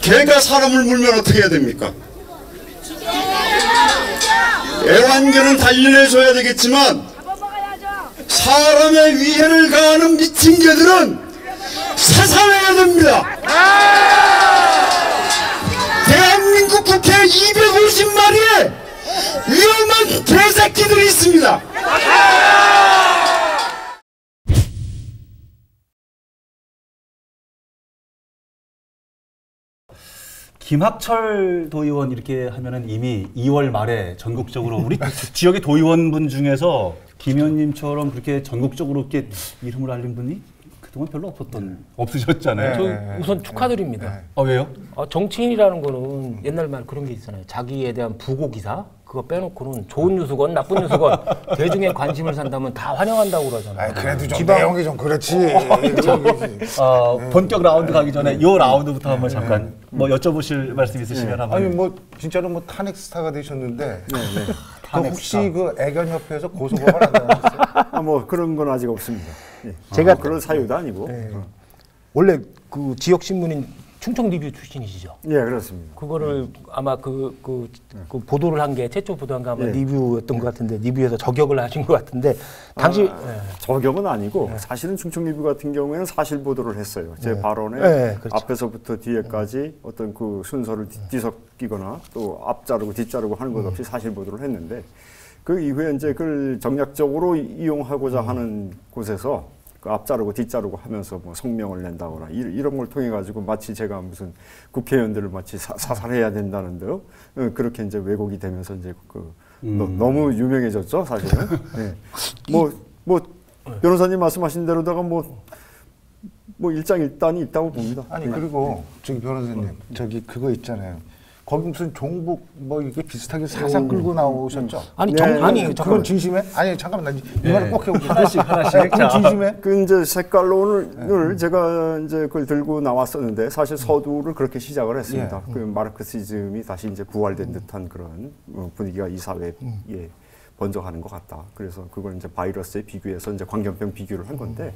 개가 사람을 물면 어떻게 해야 됩니까? 애완견은 단련해줘야 되겠지만 사람의 위해를 가하는 미친 개들은 사살해야 됩니다. 대한민국 국회 250마리의 위험한 개새끼들이 있습니다. 김학철 도의원 이렇게 하면은 이미 2월 말에 전국적으로 우리 지역의 도의원분 중에서 김 의원님처럼 그렇게 전국적으로 이렇게 이름을 알린 분이 그동안 별로 없었던 없으셨잖아요. 저 네. 우선 축하드립니다. 아 왜요? 어, 정치인이라는 거는 옛날 말 그런 게 있잖아요. 자기에 대한 부고 기사 그거 빼놓고는 좋은 뉴스건 나쁜 뉴스건 대중의 관심을 산다면 다 환영한다고 그러잖아요. 아, 그래도 좀 지방- 내용이 좀 그렇지. 어, 본격 라운드 가기 전에 이 라운드부터 한번 잠깐 뭐 여쭤보실 말씀 있으시면 한번. 아니 뭐 진짜로 뭐 탄핵 스타가 되셨는데 그 혹시 그 애견협회에서 고소고발 안 하셨어요? 아, 뭐 그런 건 아직 없습니다. 예. 제가- 아, 그런 사유도 아니고. 원래 그 지역 신문인 충청 리뷰 출신이시죠? 예, 그렇습니다. 그거를 아마 그, 그, 그 보도를 한 게 최초 보도한 게 아마 예. 리뷰였던 것 같은데 리뷰에서 저격을 하신 것 같은데 당시 예. 저격은 아니고 사실은 충청 리뷰 같은 경우에는 사실 보도를 했어요. 제 발언에 네, 그렇죠. 앞에서부터 뒤에까지 어떤 그 순서를 뒤- 뒤섞이거나 또 앞자르고 뒷자르고 하는 것 없이 사실 보도를 했는데 그 이후에 이제 그걸 정략적으로 이- 이용하고자 하는 곳에서 그 앞자르고 뒷자르고 하면서 뭐 성명을 낸다거나 이- 이런 걸 통해 가지고 마치 제가 무슨 국회의원들을 마치 사, 사살해야 된다는 듯 어, 그렇게 이제 왜곡이 되면서 이제 그 너, 너무 유명해졌죠 사실은. 네. 뭐, 뭐, 변호사님 말씀하신 대로다가 뭐, 뭐 일장일단이 있다고 봅니다. 아니 네. 그리고 저기 변호사님 저기 그거 있잖아요. 거기 무슨 종북 뭐 이게 비슷하게 사상 끌고 나오셨죠? 아니 네, 정 네, 아니 그건 잠깐만 진심해? 아니 잠깐만 나이 말을 꼭 해보고 하나씩, 하나씩. 그건 자. 진심해? 그 이제 색깔론을 제가 이제 그걸 들고 나왔었는데 사실 서두를 그렇게 시작을 했습니다. 그 마르크시즘이 다시 이제 부활된 듯한 그런 어, 분위기가 이 사회에 번져가는 것 같다. 그래서 그걸 이제 바이러스에 비교해서 이제 광견병 비교를 한 건데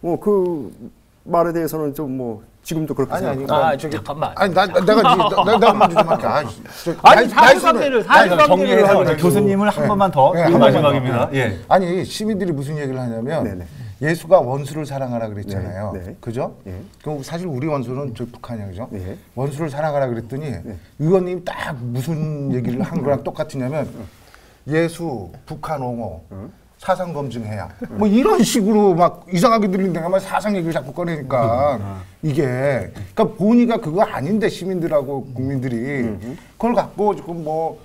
뭐그 말에 대해서는 좀 뭐 지금도 그렇게 아니 아니 생각합니다. 아, 저기 잠깐만. 아니 나 나- 내가 지- 나, 나 먼저 좀 할게. 아, 저, 아니, 나이- 사실관계를, 나이- 사실관계를 정리해서 하고 교수님을 한 네. 번만 더 네, 그게 한 번만 마지막입니다. 더. 예. 아니 시민들이 무슨 얘기를 하냐면 네네. 예수가 원수를 사랑하라 그랬잖아요. 네, 네. 그죠? 예. 그럼 사실 우리 원수는 저 북한이야, 그죠? 예. 원수를 사랑하라 그랬더니 의원님 딱 무슨 얘기를 한 거랑 똑같으냐면 예수, 북한 옹호, 사상 검증해야. 뭐 이런 식으로 막 이상하게 들린다가 막 사상 얘기를 자꾸 꺼내니까 이게 그러니까 본의가 그거 아닌데 시민들하고 국민들이 그걸 갖고 지금 뭐.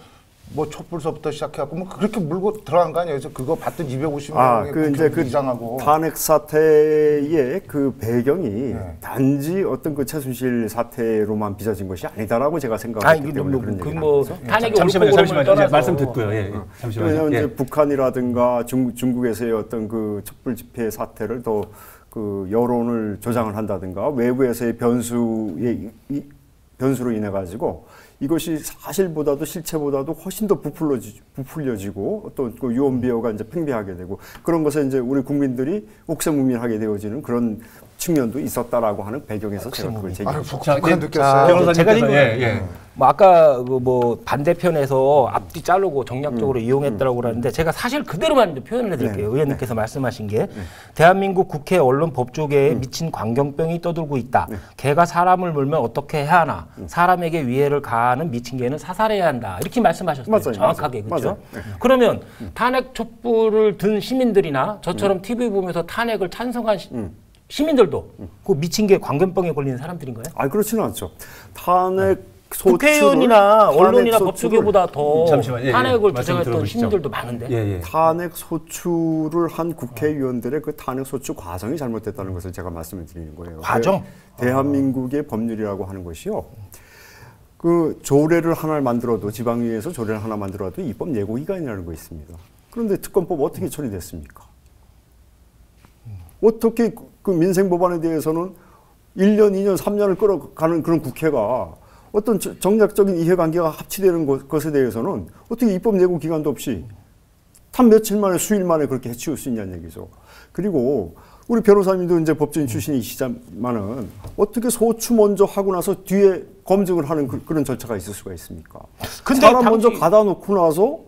뭐 촛불서부터 시작해갖고 뭐 그렇게 물고 들어간 거 아니에요? 그래서 그거 받던 250명의 아, 그 이제 그 이상하고 탄핵 사태의 그 배경이 네. 단지 어떤 그 최순실 사태로만 빚어진 것이 아니다라고 제가 아니 생각하기 때문에 그런 얘기를 그뭐 하면서 탄핵이 잠시만요, 잠시만요. 말씀 듣고요. 예, 예. 잠시만요. 왜냐하면 예. 이제 북한이라든가 중, 중국에서의 어떤 그 촛불 집회 사태를 더 그 여론을 조장을 한다든가 외부에서의 변수의 이, 변수로 인해 가지고 이것이 사실보다도 실체보다도 훨씬 더 부풀려지, 부풀려지고 어떤 그 유언비어가 이제 팽배하게 되고 그런 것에 이제 우리 국민들이 옥새무민하게 되어지는 그런 측면도 있었다라고 하는 배경에서 제가 그걸 아, 제기했습니다. 변호사님께서 제가 지금- 예, 예. 뭐 아까 그 뭐 반대편에서 앞뒤 자르고 정략적으로 이용했다고 그러는데 제가 사실 그대로만 표현을 해드릴게요. 의원님께서 말씀하신 게 대한민국 국회 언론 법조계에 미친 광경병이 떠들고 있다. 개가 사람을 물면 어떻게 해야 하나? 사람에게 위해를 가하는 미친 개는 사살해야 한다. 이렇게 말씀하셨어요. 맞아요. 정확하게 맞아요. 그렇죠? 맞아요. 그러면 탄핵 촛불을 든 시민들이나 저처럼 TV 보면서 탄핵을 찬성한 시, 시민들도 그 미친 개 광견병에 걸리는 사람들인가요? 아 그렇지는 않죠. 탄핵 소추를- 국회의원이나 탄핵 언론이나 법조계보다 더 잠시만, 예, 예. 탄핵을 주장했던. 시민들도 많은데 예, 예. 탄핵 소추를 한 국회의원들의 그 탄핵 소추 과정이 잘못됐다는 것을 제가 말씀을 드리는 거예요. 과정? 대- 대한민국의 법률이라고 하는 것이요. 그 조례를 하나를 만들어도 지방위에서 조례를 하나 만들어도 입법 예고 기간이라는 거 있습니다. 그런데 특검법 어떻게 처리됐습니까? 어떻게 그- 그 민생 법안에 대해서는 1년, 2년, 3년을 끌어가는 그런 국회가 어떤 저- 정략적인 이해관계가 합치되는 것- 것에 대해서는 어떻게 입법 예고 기간도 없이 단 며칠 만에 수일 만에 그렇게 해치울 수 있냐는 얘기죠. 그리고 우리 변호사님도 이제 법조인 출신이시지만은 어떻게 소추 먼저 하고 나서 뒤에 검증을 하는 그, 런 절차가 있을 수가 있습니까? 근데 사람 당시- 먼저 가다 놓고 나서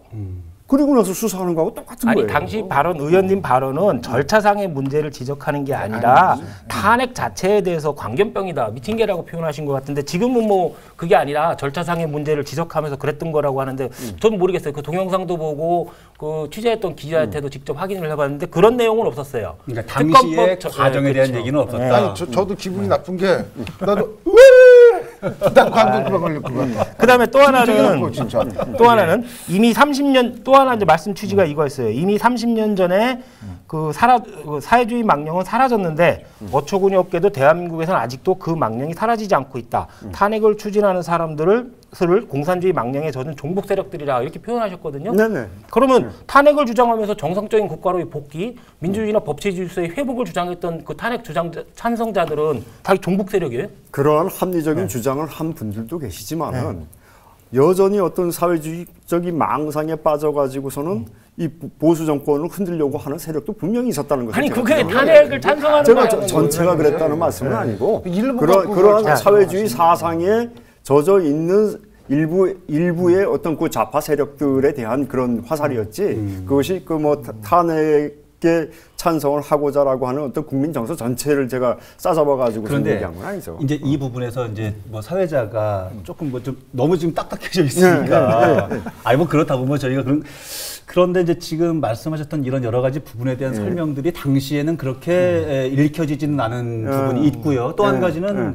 그리고 나서 수사하는 거하고 똑같은 아니 거예요. 당시 발언 의원님 발언은 절차상의 문제를 지적하는 게 아니라 탄핵 자체에 대해서 광견병이다 미팅계라고 표현하신 것 같은데 지금은 뭐 그게 아니라 절차상의 문제를 지적하면서 그랬던 거라고 하는데 저는 모르겠어요 그 동영상도 보고 그 취재했던 기자한테도 직접 확인을 해봤는데 그런 내용은 없었어요. 그러니까 당시의 과정에 네, 대한 그렇죠. 얘기는 없었다. 아니 저, 저도 기분이 나쁜 게 나도 왜 나 광고 걸릴 것 같아. 그다음에 또 하나는. 또 하나는 이미 30년 또 하나 이제 말씀 취지가 이거였어요. 이미 30년 전에 그 사라 그 사회주의 망령은 사라졌는데 어처구니 없게도 대한민국에서는 아직도 그 망령이 사라지지 않고 있다. 탄핵을 추진하는 사람들을 를 공산주의 망령에 젖은 종북 세력들이라 이렇게 표현하셨거든요. 네네. 그러면 탄핵을 주장하면서 정상적인 국가로의 복귀, 민주주의나 법치 질서의 회복을 주장했던 그 탄핵 주장 찬성자들은 다 종북 세력이에요? 그러한 합리적인 주장을 한 분들도 계시지만은 여전히 어떤 사회주의적인 망상에 빠져가지고서는 이 보수 정권을 흔들려고 하는 세력도 분명히 있었다는 것을 아니 그게 탄핵을 찬성하는 제가 전체가 그랬다는 말씀은 아니고 일부 그러, 그러한 사회주의 사상에 젖어 있는 일부 일부의 어떤 그 좌파 세력들에 대한 그런 화살이었지. 그것이 그 뭐 탄핵에 찬성을 하고자라고 하는 어떤 국민 정서 전체를 제가 싸잡아 가지고 얘기한 건 아니죠. 이제 이 부분에서 이제 뭐 사회자가 조금 뭐 좀 너무 지금 딱딱해져 있으니까. 아니 뭐 그렇다고 뭐 저희가 그런 그런데 이제 지금 말씀하셨던 이런 여러 가지 부분에 대한 설명들이 당시에는 그렇게 에, 읽혀지지는 않은 부분이 있고요. 또 한 가지는 어,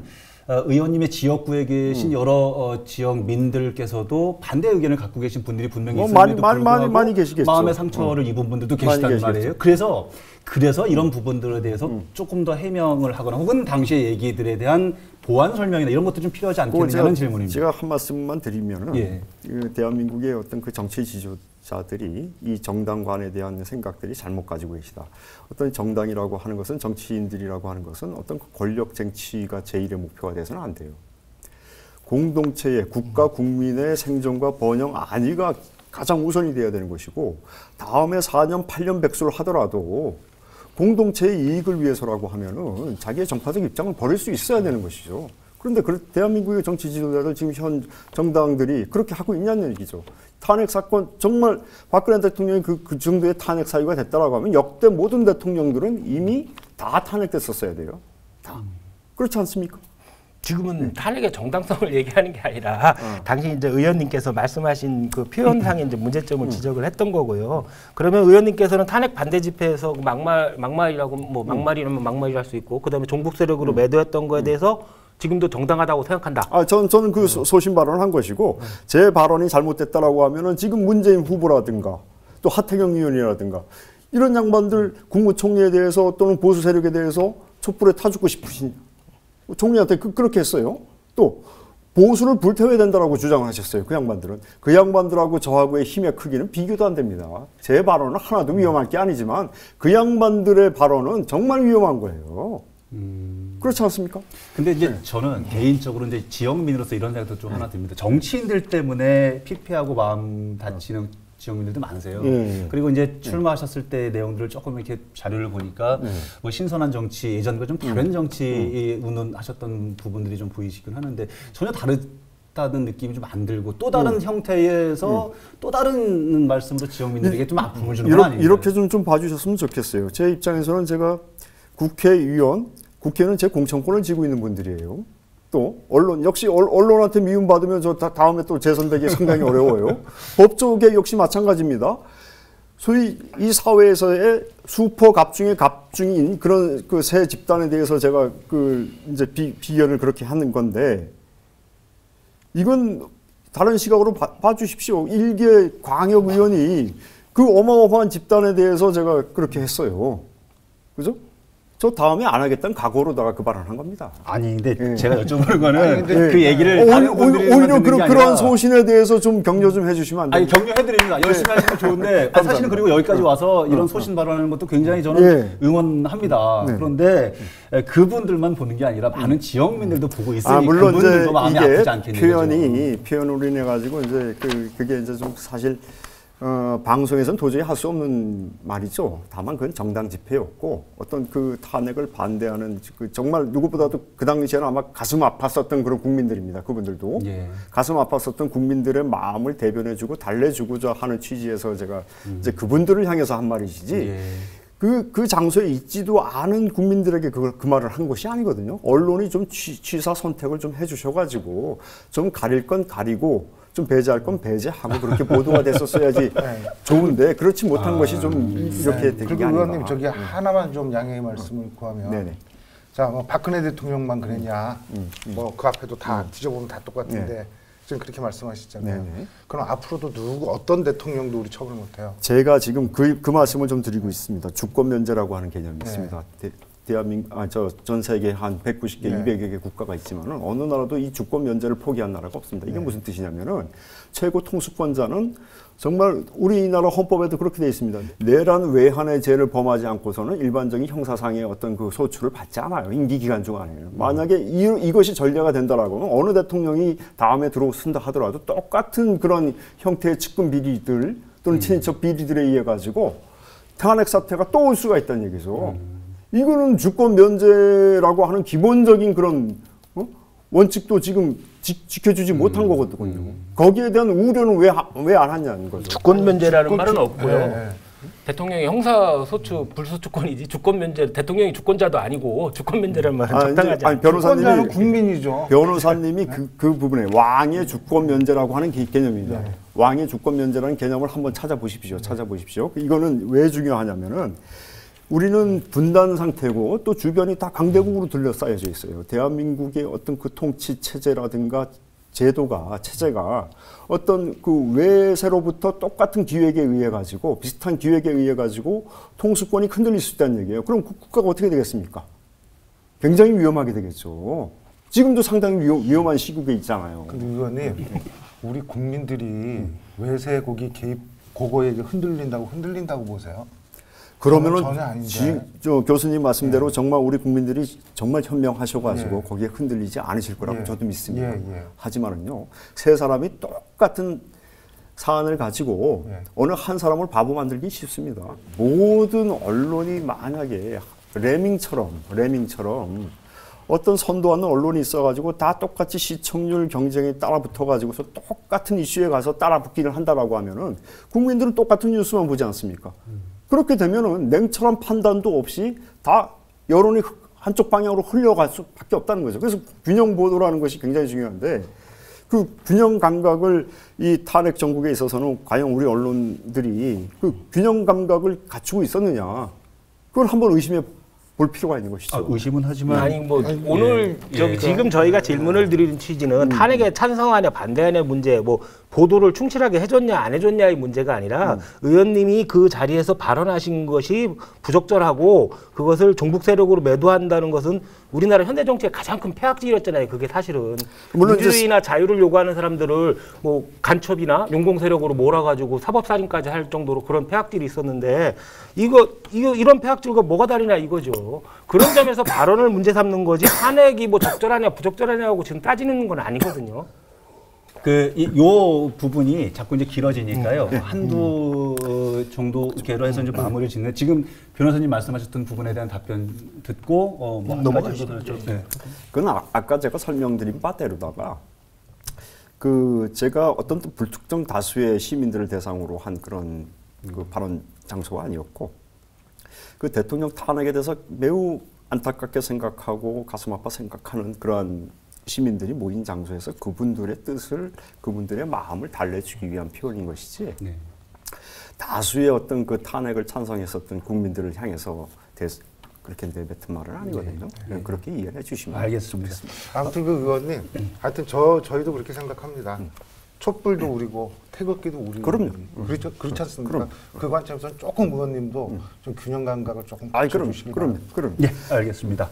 의원님의 지역구에 계신 여러 어, 지역민들께서도 반대 의견을 갖고 계신 분들이 분명히 뭐 있음에도 많이, 많이, 불구하고 많이, 많이 계시겠죠. 마음의 상처를 입은 분들도 많이 계시단. 말이에요. 그래서 그래서 이런 부분들에 대해서 조금 더 해명을 하거나 혹은 당시의 얘기들에 대한 보완 설명이나 이런 것도 좀 필요하지 않겠느냐는 질문입니다. 제가 한 말씀만 드리면은 예. 그 대한민국의 어떤 그 정치 지도 자들이 이 정당관에 대한 생각들이 잘못 가지고 계시다. 어떤 정당이라고 하는 것은 정치인들이라고 하는 것은 어떤 그 권력 쟁취가 제일의 목표가 돼서는 안 돼요. 공동체의 국가 국민의 생존과 번영 안위가 가장 우선이 되어야 되는 것이고 다음에 4년 8년 백수를 하더라도 공동체의 이익을 위해서라고 하면은 자기의 정파적 입장을 버릴 수 있어야 되는 것이죠. 그런데 그 대한민국의 정치 지도자들 지금 현 정당들이 그렇게 하고 있냐는 얘기죠. 탄핵 사건 정말 박근혜 대통령이 그, 그 정도의 탄핵 사유가 됐다라고 하면 역대 모든 대통령들은 이미 다 탄핵됐었어야 돼요. 다 그렇지 않습니까? 지금은 탄핵의 정당성을 얘기하는 게 아니라 당시 이제 의원님께서 말씀하신 그 표현상의 이제 문제점을 지적을 했던 거고요. 그러면 의원님께서는 탄핵 반대 집회에서 그 막말 막말이라고 뭐 막말이라면 막말이 할 수 있고 그다음에 종북 세력으로 매도했던 거에 대해서 지금도 정당하다고 생각한다. 아, 전, 저는 그 소- 소신 발언을 한 것이고, 제 발언이 잘못됐다라고 하면은 지금 문재인 후보라든가, 또 하태경 의원이라든가, 이런 양반들 국무총리에 대해서 또는 보수 세력에 대해서 촛불에 타죽고 싶으신, 총리한테 그, 그렇게 했어요. 또, 보수를 불태워야 된다라고 주장하셨어요. 그 양반들은. 그 양반들하고 저하고의 힘의 크기는 비교도 안 됩니다. 제 발언은 하나도 위험할 게 아니지만, 그 양반들의 발언은 정말 위험한 거예요. 그렇지 않습니까? 근데 이제 네. 저는 개인적으로 이제 지역민으로서 이런 생각도 좀 하나 듭니다. 정치인들 때문에 피폐하고 마음 다치는 지역민들도 많으세요. 예, 예. 그리고 이제 출마하셨을 때 내용들을 조금 이렇게 자료를 보니까 네. 뭐 신선한 정치 예전과 좀 음. 다른 정치 운운하셨던 부분들이 좀 보이시긴 하는데 전혀 다르다는 느낌이 좀 안 들고 또 다른 음. 형태에서 또 다른 말씀으로 지역민들에게 좀 아픔을 주는 건 이렇게, 아닌가요? 이렇게 좀, 좀 봐주셨으면 좋겠어요. 제 입장에서는 제가 국회의원, 국회는 제 공천권을 쥐고 있는 분들이에요. 또 언론 역시 언- 언론한테 미움받으면 저 다, 다음에 또 재선되기 상당히 어려워요. 법조계 역시 마찬가지입니다. 소위 이 사회에서의 수퍼 갑중의 갑중인 그런 그새 집단에 대해서 제가 그 이제 비, 비견을 그렇게 하는 건데 이건 다른 시각으로 봐, 봐주십시오. 일개 광역 의원이 그 어마어마한 집단에 대해서 제가 그렇게 했어요. 그죠? 저 다음에 안 하겠다는 각오로다가 그 발언한 겁니다. 아니 근데 예. 제가 여쭤보는 거는 아니, 그 얘기를 어, 다른 오히려, 그런, 아니라 소신에 대해서 좀 격려 좀 해주시면 안 돼요? 아니 격려해드립니다. 열심히 하시면 좋은데 아, 사실은 그리고 여기까지 와서 이런 소신 발언하는 것도 굉장히 저는 예. 응원합니다. 네. 그런데 에, 그분들만 보는 게 아니라 많은 지역민들도 보고 있으니 아, 물론 그분들도 마음이 아프지 않겠네요. 표현이 표현으로 인해 가지고 이제 그 그게 이제 좀 사실 어, 방송에서는 도저히 할 수 없는 말이죠. 다만 그건 정당 집회였고 어떤 그 탄핵을 반대하는 그 정말 누구보다도 그 당시에는 아마 가슴 아팠었던 그런 국민들입니다. 그분들도 예. 가슴 아팠었던 국민들의 마음을 대변해주고 달래주고자 하는 취지에서 제가 이제 그분들을 향해서 한 말이지. 예. 그, 그 장소에 있지도 않은 국민들에게 그걸, 그 말을 한 것이 아니거든요. 언론이 좀 취, 취사 선택을 좀 해주셔가지고 좀 가릴 건 가리고 좀 배제할 건 배제하고 그렇게 보도가 됐었어야지 좋은데 그렇지 못한 것이 좀 이렇게 된게 그리고. 의원님 저기 하나만 좀 양해의 말씀을 구하면 네네. 자, 뭐 박근혜 대통령만 그랬냐? 뭐그 앞에도 다 뒤져보면 다 똑같은데 네. 지금 그렇게 말씀하시잖아요. 네네. 그럼 앞으로도 누구 어떤 대통령도 우리 처벌 못해요. 제가 지금 그, 그 말씀을 좀 드리고 있습니다. 주권 면제라고 하는 개념이 네. 있습니다. 대, 대한민국, 아, 저, 전 세계 한 190개, 네. 200여 개 국가가 있지만은 어느 나라도 이 주권 면제를 포기한 나라가 없습니다. 네. 이게 무슨 뜻이냐면은 최고 통수권자는 정말 우리나라 헌법에도 그렇게 되어 있습니다. 내란 외환의 죄를 범하지 않고서는 일반적인 형사상의 어떤 그 소출을 받지 않아요. 임기 기간 중 안에는. 만약에 이, 이것이 전례가 된다라고는 어느 대통령이 다음에 들어선다 하더라도 똑같은 그런 형태의 측근 비리들 또는 친인척 비리들에 의해 가지고 탄핵 사태가 또 올 수가 있다는 얘기죠. 이거는 주권 면제라고 하는 기본적인 그런 어? 원칙도 지금 지, 켜주지 못한 거거든요. 거기에 대한 우려는 왜 왜 안 하냐는 거죠. 주권 면제라는 말은 없고요. 네, 네. 대통령이 형사 소추 불소추권이지 주권 면제 대통령이 주권자도 아니고 주권 면제라는 말은 아, 적당하지 아니, 변호사님이 국민이죠. 변호사님이 그, 그 부분에 왕의 주권 면제라고 하는 개- 개념입니다. 네. 왕의 주권 면제라는 개념을 한번 찾아보십시오. 찾아보십시오. 이거는 왜 중요하냐면은 우리는 분단 상태고 또 주변이 다 강대국으로 둘러싸여져 있어요. 대한민국의 어떤 그 통치 체제라든가 제도가 체제가 어떤 그 외세로부터 똑같은 기획에 의해 가지고 비슷한 기획에 의해 가지고 통수권이 흔들릴 수 있다는 얘기예요. 그럼 그 국가가 어떻게 되겠습니까? 굉장히 위험하게 되겠죠. 지금도 상당히 위험, 위험한 시국에 있잖아요. 근데 의원님, 우리 국민들이 외세고기 개입 그거에 흔들린다고 흔들린다고 보세요. 그러면은. 지- 저 교수님 말씀대로 정말 우리 국민들이 정말 현명하셔가지고 예. 거기에 흔들리지 않으실 거라고 예. 저도 믿습니다. 예, 예. 하지만은요, 세 사람이 똑같은 사안을 가지고 예. 어느 한 사람을 바보 만들기 쉽습니다. 모든 언론이 만약에 레밍처럼 레밍처럼 어떤 선도하는 언론이 있어가지고 다 똑같이 시청률 경쟁에 따라 붙어가지고서 똑같은 이슈에 가서 따라 붙기를 한다라고 하면은 국민들은 똑같은 뉴스만 보지 않습니까? 그렇게 되면은 냉철한 판단도 없이 다 여론이 흐- 한쪽 방향으로 흘려갈 수밖에 없다는 거죠. 그래서 균형 보도라는 것이 굉장히 중요한데 그 균형 감각을 이 탄핵 정국에 있어서는 과연 우리 언론들이 그 균형 감각을 갖추고 있었느냐 그걸 한번 의심해 볼 필요가 있는 것이죠. 아, 의심은 하지만 아니 뭐 오늘 예, 저기 예. 지금 저희가 질문을 드리는 취지는 탄핵에 찬성하냐 반대하냐 문제 뭐 보도를 충실하게 해줬냐 안 해줬냐의 문제가 아니라 의원님이 그 자리에서 발언하신 것이 부적절하고 그것을 종북 세력으로 매도한다는 것은 우리나라 현대 정치의 가장 큰 폐악질이었잖아요. 그게 사실은 민주주의나 자유를 요구하는 사람들을 뭐 간첩이나 용공 세력으로 몰아가지고 사법살인까지 할 정도로 그런 폐악질이 있었는데 이거 이거 이런 폐악질과 뭐가 다르냐 이거죠. 그런 점에서 발언을 문제 삼는 거지 탄핵이 뭐 적절하냐 부적절하냐고 지금 따지는 건 아니거든요. 그요 부분이 자꾸 이제 길어지니까요. 한두 정도 개로 해서 이제 마무리를 짓는 지금 변호사님 말씀하셨던 부분에 대한 답변 듣고 어뭐 넘어가시죠. 네. 그건 아, 아까 제가 설명드린 바대로다가 그 제가 어떤 또 불특정 다수의 시민들을 대상으로 한 그런 그 발언 장소가 아니었고 그 대통령 탄핵에 대해서 매우 안타깝게 생각하고 가슴 아파 생각하는 그러한 시민들이 모인 장소에서 그분들의 뜻을 그분들의 마음을 달래주기 위한 표현인 것이지 네. 다수의 어떤 그 탄핵을 찬성했었던 국민들을 향해서 대, 그렇게 내뱉은 말은 아니거든요. 그렇게 이해해 주시면 알겠습니다. 좋겠습니다. 아무튼 그 의원님, 하여튼 저 저희도 그렇게 생각합니다. 촛불도 우리고 태극기도 우리고 그럼요. 그렇죠 그렇지 않습니까? 그 관점에서 조금 의원님도 좀 균형 감각을 조금 아이 그럼 갖춰주시기 그럼 바랍니다. 그럼 예, 알겠습니다.